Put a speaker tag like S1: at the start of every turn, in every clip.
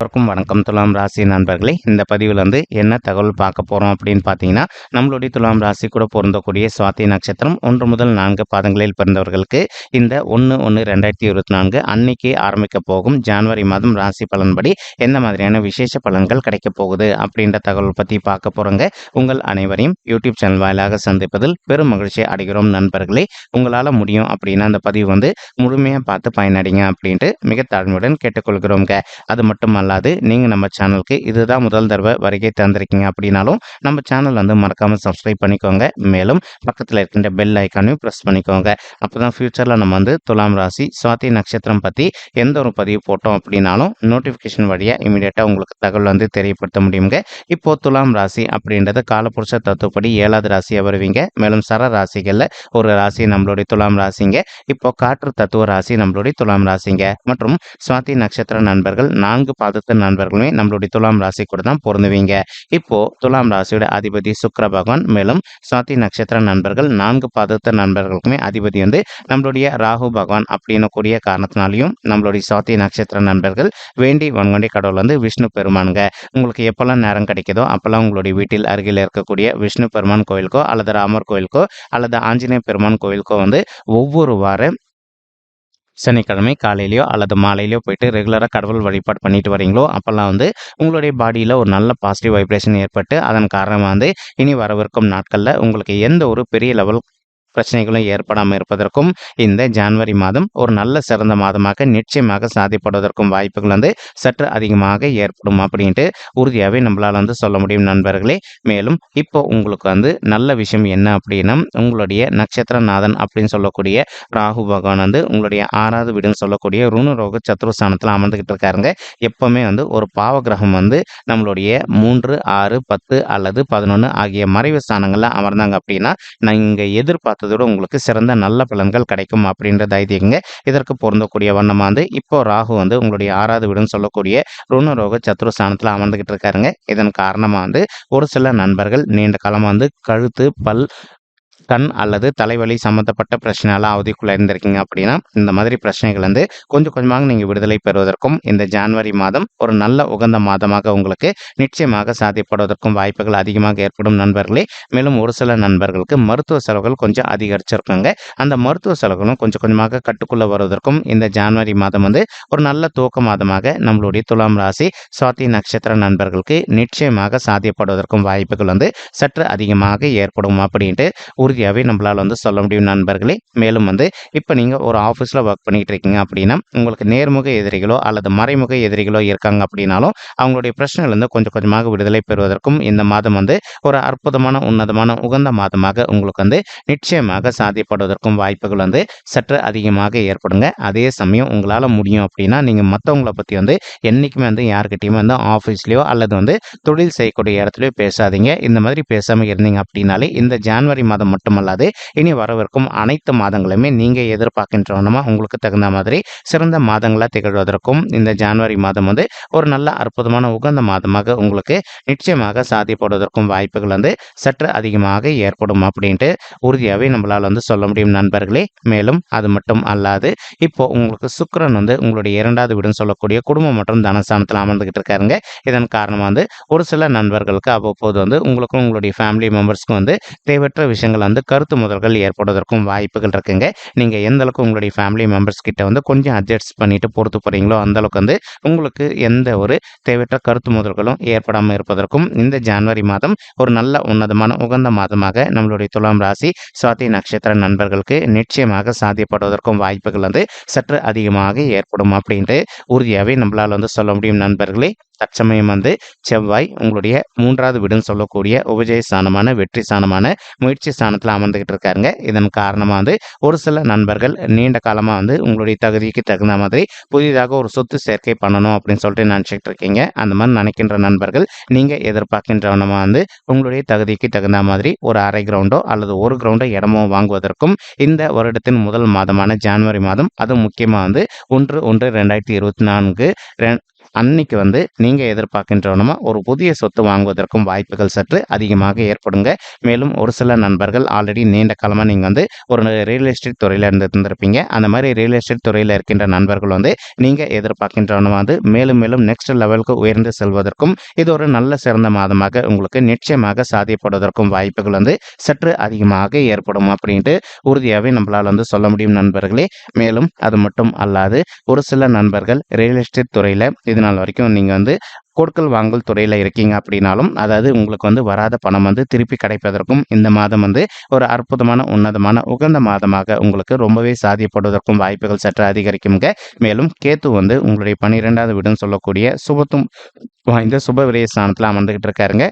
S1: வணக்கம் வணக்கம். துலாம் ராசி நண்பர்களே இந்த பதிவில் வந்து என்ன தகவல் பார்க்க போகிறோம் அப்படின்னு பார்த்தீங்கன்னா நம்மளுடைய துலாம் ராசி கூட பொருந்தக்கூடிய சுவாதி நட்சத்திரம் ஒன்று முதல் நான்கு பாதங்களில் பிறந்தவர்களுக்கு இந்த ஒன்று ஒன்று ரெண்டாயிரத்தி இருபத்தி நான்கு அன்னைக்கு ஆரம்பிக்க போகும் ஜான்வரி மாதம் ராசி பலன்படி எந்த மாதிரியான விசேஷ பலன்கள் கிடைக்க போகுது அப்படின்ற தகவல் பற்றி பார்க்க போகிறோங்க உங்கள் அனைவரையும் யூடியூப் சேனல் வாயிலாக சந்திப்பதில் பெரும் மகிழ்ச்சி அடைகிறோம் நண்பர்களே. உங்களால் முடியும் அப்படின்னா அந்த பதிவு வந்து முழுமையாக பார்த்து பயனடைங்க அப்படின்ட்டு மிக தாழ்மையுடன் கேட்டுக்கொள்கிறோங்க அது மட்டும் அல்லாது நீங்கள் நம்ம சேனலுக்கு இதுதான் முதல் தடவை வருகை தந்திருக்கீங்க அப்படின்னாலும் நம்ம சேனல் வந்து மறக்காமல் சப்ஸ்கிரைப் பண்ணிக்கோங்க. மேலும் பக்கத்தில் இருக்கின்ற பெல் ஐக்கானையும் ப்ரெஸ் பண்ணிக்கோங்க. அப்போ தான் ஃப்யூச்சரில் நம்ம வந்து துலாம் ராசி சுவாதி நட்சத்திரம் பற்றி எந்த ஒரு பதிவு போட்டோம் அப்படின்னாலும் நோட்டிஃபிகேஷன் வழியாக இமீடியட்டாக உங்களுக்கு தகவல் வந்து தெரியப்படுத்த முடியுங்க. இப்போது துலாம் ராசி அப்படின்றது காலப்புருஷ தத்துவப்படி ஏழாவது ராசியாக வருவீங்க. மேலும் சர ராசிகளில் ஒரு ராசி நம்மளுடைய துலாம் ராசிங்க. இப்போ காற்று தத்துவ ராசி நம்மளுடைய துலாம் ராசிங்க. மற்றும் சுவாதி நட்சத்திர நண்பர்கள் நான்கு பாதத்து நண்பர்களுமே நம்மளுடைய துலாம் ராசி கூட தான் பொருந்துவீங்க. இப்போ துலாம் ராசியோட அதிபதி சுக்கர பகவான் மேலும் சாத்தி நட்சத்திர நண்பர்கள் நான்கு பாதத்து நண்பர்களுக்குமே அதிபதி வந்து நம்மளுடைய ராகு பகவான் அப்படின்னு கூடிய காரணத்தினாலையும் நம்மளுடைய சாத்தி நட்சத்திர நண்பர்கள் வேண்டி வன்கொண்டி கடவுள் வந்து விஷ்ணு பெருமானுங்க. உங்களுக்கு எப்பெல்லாம் நேரம் கிடைக்குதோ அப்பெல்லாம் உங்களுடைய வீட்டில் அருகில் இருக்கக்கூடிய விஷ்ணு பெருமான் கோயிலுக்கோ அல்லது ராமர் கோயிலுக்கோ அல்லது ஆஞ்சநேய பெருமான் கோயிலுக்கோ வந்து ஒவ்வொரு வாரம் சனிக்கிழமை காலையிலையோ அல்லது மாலையிலையோ போயிட்டு ரெகுலராக கடவுள் வழிபாடு பண்ணிட்டு வரீங்களோ அப்போல்லாம் வந்து உங்களுடைய பாடியில் ஒரு நல்ல பாசிட்டிவ் வைப்ரேஷன் ஏற்பட்டு அதன் காரணமாக வந்து இனி வரவிருக்கும் நாட்களில் உங்களுக்கு எந்த ஒரு பெரிய லெவல் பிரச்சனைகளும் ஏற்படாமல் இருப்பதற்கும் இந்த ஜான்வரி மாதம் ஒரு நல்ல சிறந்த மாதமாக நிச்சயமாக சாதிப்படுவதற்கும் வாய்ப்புகள் வந்து சற்று அதிகமாக ஏற்படும் அப்படின்ட்டு உறுதியாகவே நம்மளால் வந்து சொல்ல முடியும் நண்பர்களே. மேலும் இப்போ உங்களுக்கு வந்து நல்ல விஷயம் என்ன அப்படின்னா உங்களுடைய நட்சத்திரநாதன் அப்படின்னு சொல்லக்கூடிய ராகு பகவான் வந்து உங்களுடைய ஆறாவது வீடுன்னு சொல்லக்கூடிய ருணுரோக சத்ருஸ்தானத்தில் அமர்ந்துக்கிட்டு இருக்காருங்க. எப்பவுமே வந்து ஒரு பாவ கிரகம் வந்து நம்மளுடைய மூன்று ஆறு பத்து அல்லது பதினொன்று ஆகிய மறைவு ஸ்தானங்களில் அமர்ந்தாங்க அப்படின்னா நீங்கள் எதிர்பார்த்து பார்த்ததோடு உங்களுக்கு சிறந்த நல்ல பலன்கள் கிடைக்கும் அப்படின்றது ஐதீகங்க இதற்கு பொருந்தக்கூடிய வண்ணமாக வந்து இப்போ ராகு வந்து உங்களுடைய ஆறாவது வீடுன்னு சொல்லக்கூடிய ருணரோக சத்ருஸ்தானத்தில் அமர்ந்துகிட்டு இருக்காருங்க. இதன் காரணமாக வந்து ஒரு சில நண்பர்கள் நீண்ட காலமாக வந்து கழுத்து பல் கண் அல்லது தலைவலி சம்மந்தப்பட்ட பிரச்சனையெல்லாம் அவதிக்குள்ளே இருந்திருக்கீங்க அப்படின்னா இந்த மாதிரி பிரச்சனைகள் வந்து கொஞ்சம் கொஞ்சமாக நீங்கள் விடுதலை பெறுவதற்கும் இந்த ஜான்வரி மாதம் ஒரு நல்ல உகந்த மாதமாக உங்களுக்கு நிச்சயமாக சாத்தியப்படுவதற்கும் வாய்ப்புகள் அதிகமாக ஏற்படும் நண்பர்களே. மேலும் ஒரு சில நண்பர்களுக்கு மருத்துவ செலவுகள் கொஞ்சம் அதிகரிச்சிருக்காங்க. அந்த மருத்துவ செலவுகளும் கொஞ்சம் கொஞ்சமாக கட்டுக்குள்ளே வருவதற்கும் இந்த ஜான்வரி மாதம் வந்து ஒரு நல்ல தூக்க மாதமாக நம்மளுடைய துலாம் ராசி சுவாதி நட்சத்திர நண்பர்களுக்கு நிச்சயமாக சாத்தியப்படுவதற்கும் வாய்ப்புகள் வந்து சற்று அதிகமாக ஏற்படும் அப்படின்ட்டு உறுதியாகவே நம்மளால் வந்து சொல்ல முடியும் நண்பர்களே. மேலும் வந்து இப்போ நீங்கள் ஒரு ஆஃபீஸில் ஒர்க் பண்ணிகிட்டு இருக்கீங்க அப்படின்னா உங்களுக்கு நேர்முக எதிரிகளோ அல்லது மறைமுக எதிரிகளோ இருக்காங்க அப்படின்னாலும் அவங்களுடைய பிரச்சனைகள் கொஞ்சம் கொஞ்சமாக விடுதலை பெறுவதற்கும் இந்த மாதம் வந்து ஒரு அற்புதமான உன்னதமான உகந்த மாதமாக உங்களுக்கு வந்து நிச்சயமாக சாத்தியப்படுவதற்கும் வாய்ப்புகள் வந்து சற்று அதிகமாக ஏற்படுங்க. அதே சமயம் உங்களால் முடியும் அப்படின்னா நீங்கள் மற்றவங்கள பற்றி வந்து என்றைக்குமே வந்து யாருக்கிட்டையுமே வந்து ஆஃபீஸ்லேயோ அல்லது வந்து தொழில் செய்யக்கூடிய இடத்துலையோ பேசாதீங்க. இந்த மாதிரி பேசாமல் இருந்தீங்க அப்படின்னாலே இந்த ஜான்வரி மாதம் மட்டும் மட்டுமல்லாது இனி வரவிருக்கும் அனைத்து மாதங்களுமே நீங்கள் எதிர்பார்க்கின்றவனமா உங்களுக்கு தகுந்த மாதிரி சிறந்த மாதங்களாக திகழ்வதற்கும் இந்த ஜான்வரி மாதம் வந்து ஒரு நல்ல அற்புதமான உகந்த மாதமாக உங்களுக்கு நிச்சயமாக சாதிப்படுவதற்கும் வாய்ப்புகள் வந்து சற்று அதிகமாக ஏற்படும் அப்படின்ட்டு உறுதியாகவே நம்மளால் வந்து சொல்ல முடியும் நண்பர்களே. மேலும் அது மட்டும் அல்லாது இப்போ உங்களுக்கு சுக்கரன் வந்து உங்களுடைய இரண்டாவது வீடுன்னு சொல்லக்கூடிய குடும்பம் மற்றும் தனஸ்தானத்தில் அமர்ந்துகிட்டு இருக்காருங்க. இதன் காரணமாக வந்து ஒரு சில நண்பர்களுக்கு அவ்வப்போது வந்து உங்களுக்கும் உங்களுடைய ஃபேமிலி மெம்பர்ஸ்க்கும் வந்து தேவையற்ற விஷயங்கள் வந்து கருத்து முதல்கள் ஏற்படுவதற்கும் வாய்ப்புகள் இருக்குங்க. நீங்கள் எந்த அளவுக்கு உங்களுடைய ஃபேமிலி மெம்பர்ஸ் கிட்ட வந்து கொஞ்சம் அட்ஜஸ்ட் பண்ணிட்டு பொறுத்து போகிறீங்களோ அந்த அளவுக்கு வந்து உங்களுக்கு எந்த ஒரு தேவையற்ற கருத்து முதல்களும் ஏற்படாமல் இருப்பதற்கும் இந்த ஜான்வரி மாதம் ஒரு நல்ல உன்னதமான உகந்த மாதமாக நம்மளுடைய துலாம் ராசி சுவாதி நட்சத்திர நண்பர்களுக்கு நிச்சயமாக சாத்தியப்படுவதற்கும் வாய்ப்புகள் வந்து சற்று அதிகமாக ஏற்படும் அப்படின்ட்டு உறுதியாகவே நம்மளால் வந்து சொல்ல முடியும் நண்பர்களே. தற்சமயம் வந்து செவ்வாய் உங்களுடைய மூன்றாவது வீடுன்னு சொல்லக்கூடிய உபஜய ஸ்தானமான வெற்றி ஸ்தானமான முயற்சி ஸ்தானத்தில் அமர்ந்துகிட்டு இருக்காருங்க. இதன் காரணமாக வந்து ஒரு சில நண்பர்கள் நீண்ட காலமாக வந்து உங்களுடைய தகுதிக்கு தகுந்த மாதிரி புதிதாக ஒரு சொத்து சேர்க்கை பண்ணணும் அப்படின்னு சொல்லிட்டு நினச்சிக்கிட்டு இருக்கீங்க. அந்த மாதிரி நினைக்கின்ற நண்பர்கள் நீங்கள் எதிர்பார்க்கின்றவனமாக வந்து உங்களுடைய தகுதிக்கு தகுந்த மாதிரி ஒரு அரை கிரவுண்டோ அல்லது ஒரு கிரவுண்டோ இடமோ வாங்குவதற்கும் இந்த வருடத்தின் முதல் மாதமான ஜான்வரி மாதம் அது முக்கியமாக வந்து ஒன்று ஒன்று ரெண்டாயிரத்தி இருபத்தி நான்கு அன்னைக்கு வந்து நீங்க எதிர்பார்க்கின்றவனுமா ஒரு புதிய சொத்து வாங்குவதற்கும் வாய்ப்புகள் சற்று அதிகமாக ஏற்படுங்க. மேலும் ஒரு சில நண்பர்கள் ஆல்ரெடி நீண்ட காலமாக நீங்கள் வந்து ஒரு ரியல் எஸ்டேட் துறையில் இருந்து இருந்திருப்பீங்க. அந்த மாதிரி ரியல் எஸ்டேட் துறையில் இருக்கின்ற நண்பர்கள் வந்து நீங்கள் எதிர்பார்க்கின்றவனமா வந்து மேலும் மேலும் நெக்ஸ்ட் லெவலுக்கு உயர்ந்து செல்வதற்கும் இது ஒரு நல்ல சிறந்த மாதமாக உங்களுக்கு நிச்சயமாக சாதியப்படுவதற்கும் வாய்ப்புகள் வந்து சற்று அதிகமாக ஏற்படும் அப்படின்ட்டு உறுதியாகவே நம்மளால் வந்து சொல்ல முடியும் நண்பர்களே. மேலும் அது மட்டும் அல்லாது ஒரு சில நண்பர்கள் ரியல் எஸ்டேட் துறையில் தேதி நாள் வரைக்கும் நீங்கள் வந்து கொடுக்கல் வாங்கல் துறையில் இருக்கீங்க அப்படின்னாலும் அதாவது உங்களுக்கு வந்து வராத பணம் வந்து திருப்பி கிடைப்பதற்கும் இந்த மாதம் வந்து ஒரு அற்புதமான உன்னதமான உகந்த மாதமாக உங்களுக்கு ரொம்பவே சாதியப்படுவதற்கும் வாய்ப்புகள் சற்று அதிகரிக்குங்க மேலும் கேத்து வந்து உங்களுடைய பன்னிரெண்டாவது வீடுன்னு சொல்லக்கூடிய சுபத்தும் வாய்ந்த சுப விரய ஸ்தானத்தில் அமர்ந்துகிட்டு இருக்காருங்க.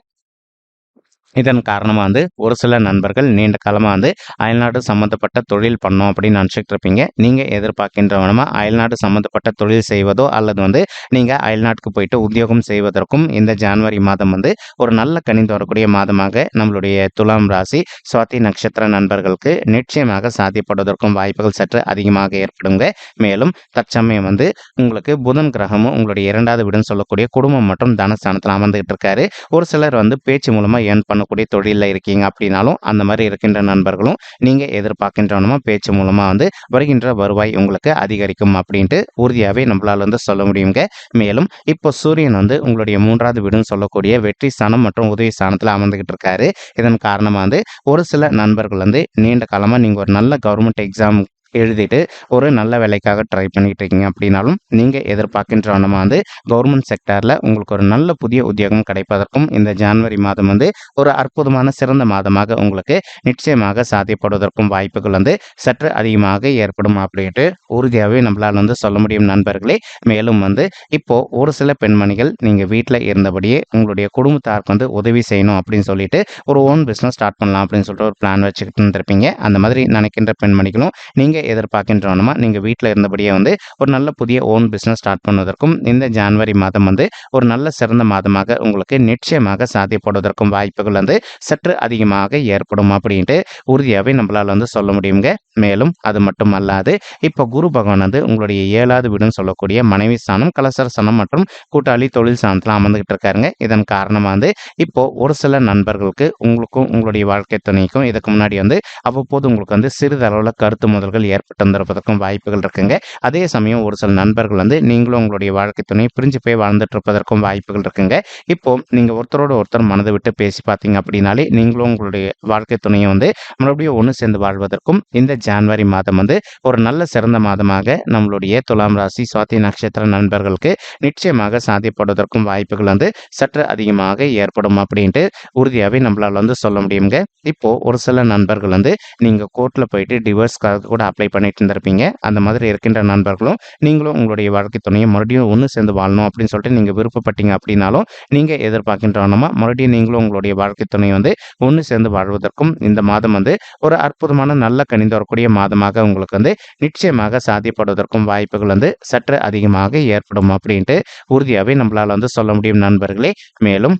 S1: இதன் காரணமாக வந்து ஒரு சில நண்பர்கள் நீண்ட காலமாக வந்து அயல்நாடு சம்மந்தப்பட்ட தொழில் பண்ணோம் அப்படின்னு நினச்சிட்டு இருப்பீங்க நீங்கள் எதிர்பார்க்கின்றவனமா அயல்நாடு சம்மந்தப்பட்ட தொழில் செய்வதோ அல்லது வந்து நீங்கள் அயல்நாட்டுக்கு போயிட்டு உத்தியோகம் செய்வதற்கும் இந்த ஜனவரி மாதம் வந்து ஒரு நல்ல கணிந்து வரக்கூடிய மாதமாக நம்மளுடைய துலாம் ராசி சுவாதி நட்சத்திர நண்பர்களுக்கு நிச்சயமாக சாத்தியப்படுவதற்கும் வாய்ப்புகள் சற்று அதிகமாக ஏற்படுங்க. மேலும் தற்சமயம் வந்து உங்களுக்கு புதன் கிரகமும் உங்களுடைய இரண்டாவது வீடுன்னு சொல்லக்கூடிய குடும்பம் மற்றும் தனஸ்தானத்தில் அமர்ந்துகிட்டு இருக்காரு. ஒரு சிலர் வந்து பேச்சு மூலமாக ஏர்ன் பண்ணக்கூடிய தொழிலில் இருக்கீங்க அப்படின்னாலும் அந்த மாதிரி இருக்கின்ற நண்பர்களும் நீங்கள் எதிர்பார்க்கின்றவனமாக பேச்சு மூலமாக வந்து வருகின்ற வருவாய் உங்களுக்கு அதிகரிக்கும் அப்படின்ட்டு உறுதியாகவே நம்மளால் வந்து சொல்ல முடியுங்க. மேலும் இப்போ சூரியன் வந்து உங்களுடைய மூன்றாவது வீடுன்னு சொல்லக்கூடிய வெற்றி ஸ்தானம் மற்றும் உதவி ஸ்தானத்தில் அமர்ந்துகிட்டு இருக்காரு. இதன் காரணமாக வந்து ஒரு சில நண்பர்கள் வந்து நீண்ட காலமாக நீங்கள் ஒரு நல்ல கவர்மெண்ட் எக்ஸாம் எழுதிட்டு ஒரு நல்ல வேலைக்காக ட்ரை பண்ணிட்டு இருக்கீங்க அப்படின்னாலும் நீங்கள் எதிர்பார்க்கின்ற வண்ணமாக வந்து கவர்மெண்ட் செக்டாரில் உங்களுக்கு ஒரு நல்ல புதிய உத்தியோகம் கிடைப்பதற்கும் இந்த ஜனவரி மாதம் வந்து ஒரு அற்புதமான சிறந்த மாதமாக உங்களுக்கு நிச்சயமாக சாத்தியப்படுவதற்கும் வாய்ப்புகள் வந்து சற்று அதிகமாக ஏற்படும் அப்படின்ட்டு உறுதியாகவே நம்மளால் வந்து சொல்ல முடியும் நண்பர்களே. மேலும் வந்து இப்போ ஒரு சில பெண்மணிகள் நீங்கள் வீட்டில் இருந்தபடியே உங்களுடைய குடும்பத்தாருக்கு வந்து உதவி செய்யணும் அப்படின்னு சொல்லிட்டு ஒரு ஓன் பிஸ்னஸ் ஸ்டார்ட் பண்ணலாம் அப்படின்னு சொல்லிட்டு ஒரு பிளான் வச்சுக்கிட்டு இருந்திருப்பீங்க. அந்த மாதிரி நினைக்கின்ற பெண்மணிகளும் நீங்கள் எதிர்பார்க்கின்றோன்னா நீங்கள் வீட்டில் இருந்தபடியே வந்து ஒரு நல்ல புதிய ஓன் பிஸ்னஸ் ஸ்டார்ட் பண்ணுவதற்கும் இந்த ஜான்வரி மாதம் வந்து ஒரு நல்ல சிறந்த மாதமாக உங்களுக்கு நிச்சயமாக சாத்தியப்படுவதற்கும் வாய்ப்புகள் வந்து சற்று அதிகமாக ஏற்படும் அப்படின்ட்டு உறுதியாகவே நம்மளால் வந்து சொல்ல முடியுங்க மேலும் அது மட்டும் அல்லாது இப்போ குரு பகவான் வந்து உங்களுடைய ஏழாவது வீடுன்னு சொல்லக்கூடிய மனைவி ஸ்தானம் கலசர ஸ்தானம் மற்றும் கூட்டாளி தொழில் ஸ்தானத்தில் அமர்ந்துகிட்டு இருக்காருங்க. இதன் காரணமாக வந்து இப்போ ஒரு சில நண்பர்களுக்கு உங்களுக்கும் உங்களுடைய வாழ்க்கை துணைக்கும் இதுக்கு முன்னாடி வந்து அவ்வப்போது உங்களுக்கு வந்து சிறிதளவில் கருத்து முதல்கள் ஏற்பட்டு வந்திருப்பதற்கும் வாய்ப்புகள் இருக்குங்க. அதே சமயம் ஒரு சில நண்பர்கள் வந்து நீங்களும் உங்களுடைய வாழ்க்கை துணை பிரிஞ்சு போய் வாழ்ந்துட்டு இருப்பதற்கும் வாய்ப்புகள் இருக்குங்க. இப்போ நீங்க ஒருத்தரோட ஒருத்தர் மனதை விட்டு பேசி பார்த்தீங்க அப்படின்னாலே நீங்களும் உங்களுடைய வாழ்க்கை துணையை வந்து மறுபடியும் ஒன்று சேர்ந்து வாழ்வதற்கும் இந்த ஜான்வரி மாதம் வந்து ஒரு நல்ல சிறந்த மாதமாக நம்மளுடைய துலாம் ராசி சுவாதி நட்சத்திர நண்பர்களுக்கு நிச்சயமாக சாத்தியப்படுவதற்கும் வாய்ப்புகள் வந்து சற்று அதிகமாக ஏற்படும் அப்படின்ட்டு உறுதியாகவே நம்மளால் வந்து சொல்ல முடியுங்க. இப்போ ஒரு சில நண்பர்கள் வந்து நீங்க கோர்ட்ல போயிட்டு டிவோர்ஸ்க்காக கூட அப்ளை பண்ணிட்டு இருந்திருப்பீங்க. அந்த மாதிரி இருக்கின்ற நண்பர்களும் நீங்களும் உங்களுடைய வாழ்க்கை துணையை மறுபடியும் ஒன்று சேர்ந்து வாழணும் அப்படின்னு சொல்லிட்டு நீங்கள் விருப்பப்பட்டீங்க அப்படின்னாலும் நீங்கள் எதிர்பார்க்கின்றவனமா மறுபடியும் நீங்களும் உங்களுடைய வாழ்க்கை துணை வந்து ஒன்று சேர்ந்து வாழ்வதற்கும் இந்த மாதம் வந்து ஒரு அற்புதமான நல்ல கணிந்து வரக்கூடிய மாதமாக உங்களுக்கு வந்து நிச்சயமாக சாத்தியப்படுவதற்கும் வாய்ப்புகள் வந்து சற்று அதிகமாக ஏற்படும் அப்படின்ட்டு உறுதியாகவே நம்மளால் வந்து சொல்ல முடியும் நண்பர்களே. மேலும்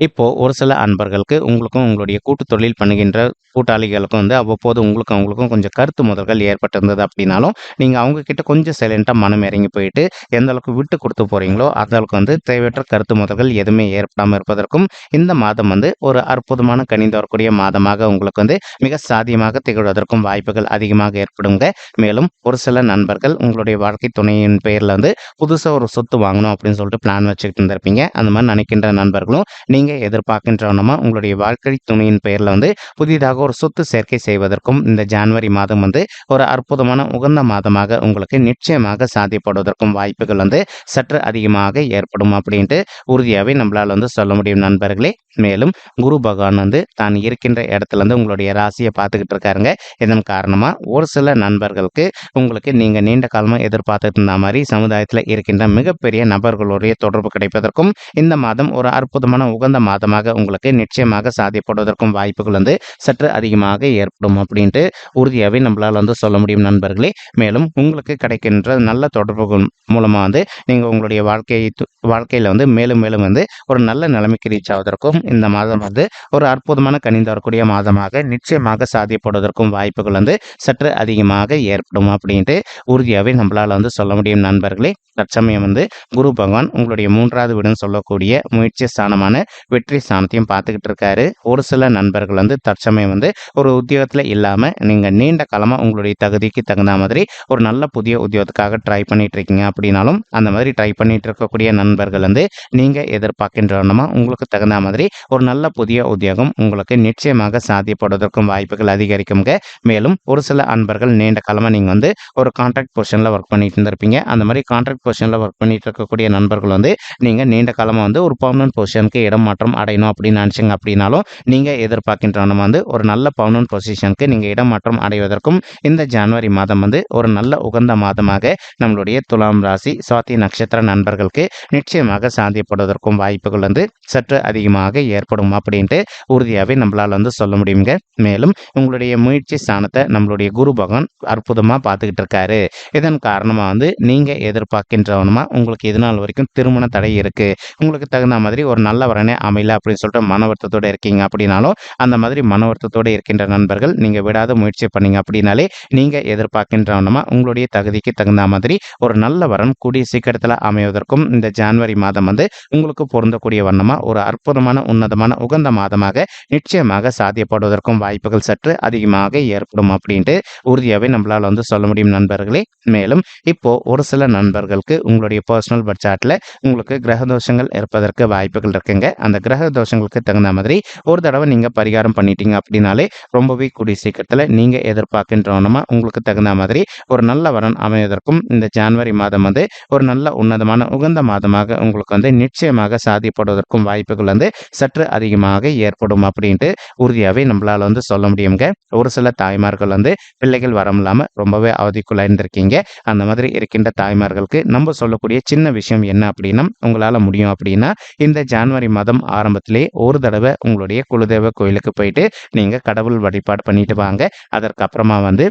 S1: இப்போ ஒரு சில அன்பர்களுக்கு உங்களுக்கும் உங்களுடைய கூட்டு தொழில் பண்ணுகின்ற கூட்டாளிகளுக்கும் வந்து அவ்வப்போது உங்களுக்கும் அவங்களுக்கும் கொஞ்சம் கருத்து முதல்கள் ஏற்பட்டிருந்தது அப்படின்னாலும் நீங்கள் அவங்க கிட்ட கொஞ்சம் சைலண்ட்டாக மனம் இறங்கி போயிட்டு எந்த அளவுக்கு விட்டு கொடுத்து போகிறீங்களோ அந்த அளவுக்கு வந்து தேவையற்ற கருத்து முதல்கள் எதுவுமே ஏற்படாமல் இருப்பதற்கும் இந்த மாதம் வந்து ஒரு அற்புதமான கணிந்து வரக்கூடிய மாதமாக உங்களுக்கு வந்து மிக சாதியமாக திகழ்வதற்கும் வாய்ப்புகள் அதிகமாக ஏற்படுங்க. மேலும் ஒரு சில நண்பர்கள் உங்களுடைய வாழ்க்கை துணையின் பெயரில் வந்து புதுசாக ஒரு சொத்து வாங்கணும் அப்படின்னு சொல்லிட்டு பிளான் வச்சுக்கிட்டு இருந்திருப்பீங்க. அந்த மாதிரி நினைக்கின்ற நண்பர்களும் நீங்கள் எதிர்பார்க்கின்றவனமா உங்களுடைய வாழ்க்கை துணையின் பெயரில் வந்து புதிதாக ஒரு சொத்து சேர்க்கை செய்வதற்கும் இந்த ஜான்வரி மாதம் வந்து ஒரு அற்புதமான உகந்த மாதமாக உங்களுக்கு நிச்சயமாக சாத்தியப்படுவதற்கும் வாய்ப்புகள் வந்து சற்று அதிகமாக ஏற்படும் அப்படின்ட்டு உறுதியாகவே நம்மளால் வந்து சொல்ல முடியும் நண்பர்களே. மேலும் குரு பகவான் வந்து தான் இருக்கின்ற இடத்துல இருந்து உங்களுடைய ராசியை பார்த்துக்கிட்டு இருக்காருங்க. இதன் காரணமாக ஒரு சில நண்பர்களுக்கு உங்களுக்கு நீங்கள் நீண்ட காலமாக எதிர்பார்த்துட்டு இருந்த மாதிரி சமுதாயத்தில் இருக்கின்ற மிகப்பெரிய நபர்களுடைய தொடர்பு கிடைப்பதற்கும் இந்த மாதம் ஒரு அற்புதமான உகந்த உகந்த மாதமாக உங்களுக்கு நிச்சயமாக சாதிப்படுவதற்கும் வாய்ப்புகள் வந்து சற்று அதிகமாக ஏற்படும் அப்படின்ட்டு உறுதியாகவே நம்மளால் வந்து சொல்ல முடியும் நண்பர்களே. மேலும் உங்களுக்கு கிடைக்கின்ற நல்ல தொடர்புகள் மூலமாக வந்து நீங்கள் உங்களுடைய வாழ்க்கையை வாழ்க்கையில் வந்து மேலும் மேலும் வந்து ஒரு நல்ல நிலைமைக்கு ரீச் ஆவதற்கும் இந்த மாதம் வந்து ஒரு அற்புதமான கணிந்து வரக்கூடிய மாதமாக நிச்சயமாக சாதியப்படுவதற்கும் வாய்ப்புகள் வந்து சற்று அதிகமாக ஏற்படும் அப்படின்ட்டு உறுதியாகவே நம்மளால் வந்து சொல்ல முடியும் நண்பர்களே. தற்சமயம் வந்து குரு பகவான் உங்களுடைய மூன்றாவது வீடுன்னு சொல்லக்கூடிய முயற்சி ஸ்தானமான வெற்றி ஸ்தானத்தையும் பார்த்துக்கிட்டு இருக்காரு. ஒரு சில நண்பர்கள் வந்து தற்சமயம் வந்து ஒரு உத்தியோகத்தில் இல்லாமல் நீங்கள் நீண்ட காலமாக உங்களுடைய தகுதிக்கு தகுந்த மாதிரி ஒரு நல்ல புதிய உத்தியோகத்துக்காக ட்ரை பண்ணிட்டு இருக்கீங்க அப்படின்னாலும் அந்த மாதிரி ட்ரை பண்ணிட்டு இருக்கக்கூடிய நண்பர்கள் வந்து நீங்கள் எதிர்பார்க்கின்றனமா உங்களுக்கு தகுந்த மாதிரி ஒரு நல்ல புதிய உத்தியோகம் உங்களுக்கு நிச்சயமாக சாத்தியப்படுவதற்கும் வாய்ப்புகள் அதிகரிக்குங்க மேலும் ஒரு சில அன்பர்கள் நீண்ட காலமாக நீங்கள் வந்து ஒரு கான்ட்ராக்ட் பொசிஷனில் ஒர்க் பண்ணிட்டு இருந்திருப்பீங்க அந்த மாதிரி கான்ட்ராக்ட் பொசிஷனில் ஒர்க் பண்ணிட்டு இருக்கக்கூடிய நண்பர்கள் வந்து நீங்கள் நீண்ட காலமாக வந்து ஒரு பர்மனன்ட் பொசிஷனுக்கு இடம் மாற்றம் அடையணும் அப்படின்னு நினச்சிங்க அப்படின்னாலும் நீங்கள் எதிர்பார்க்கின்றன வந்து ஒரு நல்ல பர்மனன்ட் பொசிஷனுக்கு நீங்கள் இடம் அடைவதற்கும் இந்த ஜனவரி மாதம் வந்து ஒரு நல்ல உகந்த மாதமாக நம்மளுடைய துலாம் ராசி சுவாதி நட்சத்திர நண்பர்களுக்கு நிச்சயமாக சாத்தியப்படுவதற்கும் வாய்ப்புகள் வந்து சற்று அதிகமாக ஏற்படும் அப்படின்ட்டு உறுதியாகவே நம்மளால் வந்து சொல்ல முடியுங்க. மேலும் உங்களுடைய முயற்சி ஸ்தானத்தை நம்மளுடைய குரு பகவான் அற்புதமாக பார்த்துக்கிட்டு இருக்காரு. இதன் காரணமாக வந்து நீங்கள் எதிர்பார்க்கின்றவனுமா உங்களுக்கு இது நாள் வரைக்கும் திருமண தடை இருக்குது உங்களுக்கு தகுந்த மாதிரி ஒரு நல்ல வரனே அமையல அப்படின்னு சொல்லிட்டு மன வருத்தத்தோடு இருக்கீங்க அப்படின்னாலும் அந்த மாதிரி மன வருத்தத்தோடு இருக்கின்ற நண்பர்கள் நீங்கள் விடாத முயற்சி பண்ணீங்க அப்படின்னாலே நீங்கள் எதிர்பார்க்கின்றவனமா உங்களுடைய தகுதிக்கு தகுந்த மாதிரி ஒரு நல்ல வரன் கூடிய சீக்கிரத்தில் அமைவதற்கும் இந்த ஜான்வரி மாதம் வந்து உங்களுக்கு பொருந்தக்கூடிய வண்ணமாக ஒரு அற்புதமான உன்னதமான உகந்த மாதமாக நிச்சயமாக சாத்தியப்படுவதற்கும் வாய்ப்புகள் சற்று அதிகமாக ஏற்படும் அப்படின்ட்டு உறுதியாகவே நம்மளால் வந்து சொல்ல முடியும் நண்பர்களே. மேலும் இப்போ ஒரு சில நண்பர்களுக்கு உங்களுடைய பர்சனல் பட்ஜெட்டில் உங்களுக்கு கிரக தோஷங்கள் இருப்பதற்கு வாய்ப்புகள் இருக்குங்க. அந்த கிரக தோஷங்களுக்கு தகுந்த மாதிரி ஒரு தடவை நீங்கள் பரிகாரம் பண்ணிட்டீங்க அப்படின்னாலே ரொம்பவே கூடிய சீக்கிரத்தில் நீங்கள் எதிர்பார்க்கின்றவனமா உங்களுக்கு தகுந்த மாதிரி ஒரு நல்ல வரன் அமைவதற்கும் இந்த ஜான்வரி மாதம் வந்து ஒரு நல்ல உன்னதமான உகந்த மாதமாக உங்களுக்கு வந்து நிச்சயமாக சாதிப்படுவதற்கும் வாய்ப்புகள் வந்து சற்று அதிகமாக ஏற்படும் அப்படின்ட்டு உறுதியாகவே நம்மளால் வந்து சொல்ல முடியுங்க ஒரு சில தாய்மார்கள் வந்து பிள்ளைகள் வரமில்லாமல் ரொம்பவே அவதிக்குள்ளாயிருந்திருக்கீங்க அந்த மாதிரி இருக்கின்ற தாய்மார்களுக்கு நம்ம சொல்லக்கூடிய சின்ன விஷயம் என்ன அப்படின்னா உங்களால் முடியும் அப்படின்னா இந்த ஜான்வரி மாதம் ஆரம்பத்திலே ஒரு தடவை உங்களுடைய குலதெய்வ கோயிலுக்கு போயிட்டு நீங்கள் கடவுள் வழிபாடு பண்ணிட்டு வாங்க. அதற்கப்புறமா வந்து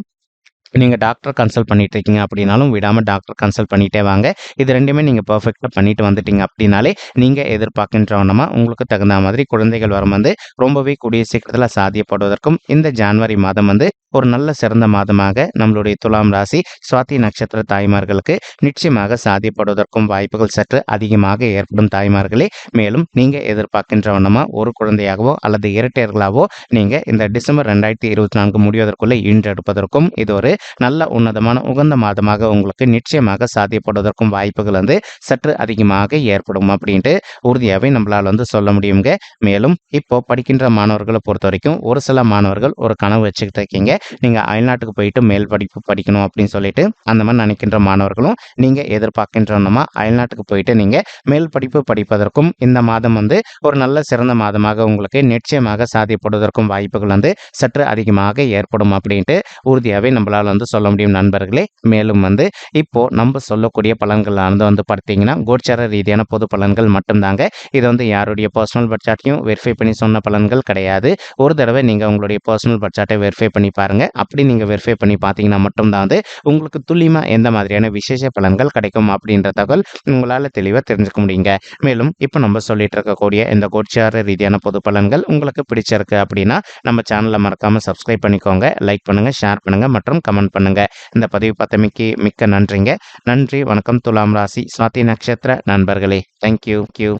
S1: நீங்கள் டாக்டர் கன்சல்ட் பண்ணிட்டு இருக்கீங்க அப்படின்னாலும் விடாமல் டாக்டர் கன்சல்ட் பண்ணிட்டே வாங்க. இது ரெண்டுமே நீங்கள் பர்ஃபெக்டாக பண்ணிட்டு வந்துட்டீங்க அப்படின்னாலே நீங்கள் எதிர்பார்க்கின்றவனமா உங்களுக்கு தகுந்த மாதிரி குழந்தைகள் வரும் வந்து ரொம்பவே கூடிய சீக்கிரத்தில் சாத்தியப்படுவதற்கும் இந்த ஜான்வரி மாதம் வந்து ஒரு நல்ல சிறந்த மாதமாக நம்மளுடைய துலாம் ராசி சுவாதி நட்சத்திர தாய்மார்களுக்கு நிச்சயமாக சாதிப்படுவதற்கும் வாய்ப்புகள் சற்று அதிகமாக ஏற்படும் தாய்மார்களே. மேலும் நீங்கள் எதிர்பார்க்கின்ற வண்ணமாக ஒரு குழந்தையாகவோ அல்லது இரட்டையர்களாகவோ நீங்கள் இந்த டிசம்பர் ரெண்டாயிரத்தி இருபத்தி நான்கு முடிவதற்குள்ளே ஈன்றெடுப்பதற்கும் இது ஒரு நல்ல உன்னதமான உகந்த மாதமாக உங்களுக்கு நிச்சயமாக சாத்தியப்படுவதற்கும் வாய்ப்புகள் வந்து சற்று அதிகமாக ஏற்படும் அப்படின்ட்டு உறுதியாகவே நம்மளால் வந்து சொல்ல முடியுங்க. மேலும் இப்போ படிக்கின்ற மாணவர்களை பொறுத்த வரைக்கும் ஒரு சில மாணவர்கள் ஒரு கனவு வச்சுக்கிட்டு இருக்கீங்க. நீங்கள் அயல்நாட்டுக்கு போயிட்டு மேல் படிப்பு படிக்கணும் அப்படின்னு சொல்லிட்டு அந்த மாதிரி நினைக்கின்ற மாணவர்களும் நீங்கள் எதிர்பார்க்கின்றனமா அயல்நாட்டுக்கு போயிட்டு நீங்கள் மேல் படிப்பு படிப்பதற்கும் இந்த மாதம் வந்து ஒரு நல்ல சிறந்த மாதமாக உங்களுக்கு நிச்சயமாக சாதிப்படுவதற்கும் வாய்ப்புகள் வந்து சற்று அதிகமாக ஏற்படும் அப்படின்ட்டு உறுதியாகவே நம்மளால் வந்து சொல்ல முடியும் நண்பர்களே. மேலும் வந்து இப்போது நம்ம சொல்லக்கூடிய பலன்களானது வந்து பார்த்தீங்கன்னா கோச்சார ரீதியான பொது பலன்கள் மட்டும்தாங்க. இது வந்து யாருடைய பர்சனல் பட்ஜாட்டையும் வெரிஃபை பண்ணி சொன்ன பலன்கள் கிடையாது. ஒரு தடவை நீங்கள் உங்களுடைய பர்சனல் பட்ஜெட்டை வெரிஃபை பண்ணி பாருங்கள் அப்படி நீங்கள் வெரிஃபை பண்ணி பார்த்தீங்கன்னா மட்டும்தான் வந்து உங்களுக்கு துல்லியமாக எந்த மாதிரியான விசேஷ பலன்கள் கிடைக்கும் அப்படின்ற தகவல் உங்களால் தெளிவாக தெரிஞ்சுக்க முடியுங்க. மேலும் இப்போ நம்ம சொல்லிட்டு இருக்கக்கூடிய இந்த கோச்சார ரீதியான பொது பலன்கள் உங்களுக்கு பிடிச்சிருக்கு அப்படின்னா நம்ம சேனலை மறக்காமல் சப்ஸ்கிரைப் பண்ணிக்கோங்க. லைக் பண்ணுங்கள் ஷேர் பண்ணுங்கள் மற்றும் கமெண்ட் பண்ணுங்கள் இந்த பதிவு பத்தமைக்கு மிக்க நன்றிங்க. நன்றி வணக்கம். துலாம் ராசி சுவாதி நட்சத்திர நண்பர்களே. Thank you Q